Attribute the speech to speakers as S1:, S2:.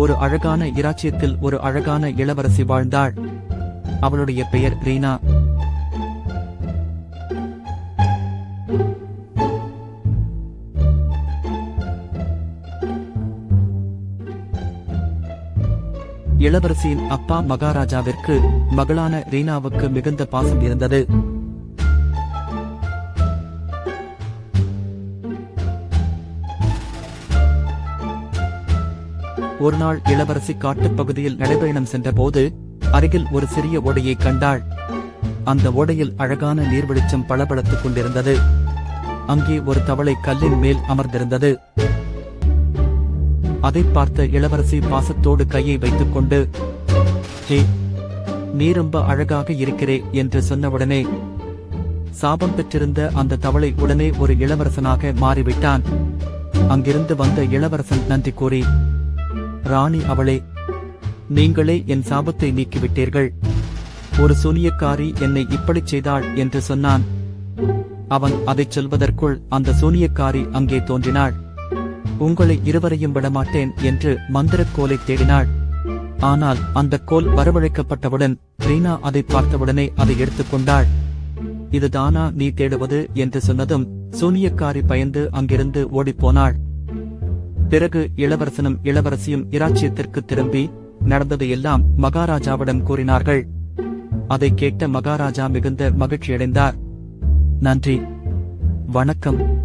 S1: ஒரு அழகான இராச்சியத்தில் ஒரு அழகான இளவரசி வாழ்ந்தாள். அவளுடைய பெயர் ரீனா. இளவரசியின் அப்பா மகாராஜாவிற்கு மகளான ரீனாவுக்கு மிகுந்த பாசம் இருந்தது. ஒருநாள் இளவரசி காட்டுப் பகுதியில் நடைபயணம் சென்றபோது அருகில் ஒரு சிறிய ஓடையை கண்டாள். அந்த ஓடையில் அழகான நீர்வெளிச்சம் பளபளத்துக் கொண்டிருந்தது. அங்கே ஒரு தவளை கல்லின் மேல் அமர்ந்திருந்தது. அதை பார்த்த இளவரசி பாசத்தோடு கையை வைத்துக் கொண்டு ஹே நீ ரொம்ப அழகாக இருக்கிறே என்று சொன்னவுடனே சாபம் பெற்றிருந்த அந்த தவளை உடனே ஒரு இளவரசனாக மாறிவிட்டான். அங்கிருந்து வந்த இளவரசன் நன்றி கூறி ராணி அவளே நீங்களே என் சாபத்தை நீக்கிவிட்டீர்கள். ஒரு சூனியக்காரி என்னை இப்படிச் செய்தாள் என்று சொன்னான். அவன் அதைச் சொல்வதற்குள் அந்த சூனியக்காரி அங்கே தோன்றினாள். உங்களை இருவரையும் விடமாட்டேன் என்று மந்திரக் கோலை தேடினாள். ஆனால் அந்த கோல் வரவழைக்கப்பட்டவுடன் ரீனா அதை பார்த்தவுடனே அதை எடுத்துக்கொண்டாள் இதுதானா நீ தேடுவது? என்று சொன்னதும் சூனியக்காரி பயந்து அங்கிருந்து ஓடிப்போனாள் பிறகு இளவரசனும் இளவரசியும் இராச்சியத்திற்கு திரும்பி நடந்ததையெல்லாம் மகாராஜாவிடம் கூறினார்கள். அதை கேட்ட மகாராஜா மிகுந்த மகிழ்ச்சியடைந்தார். நன்றி. வணக்கம்.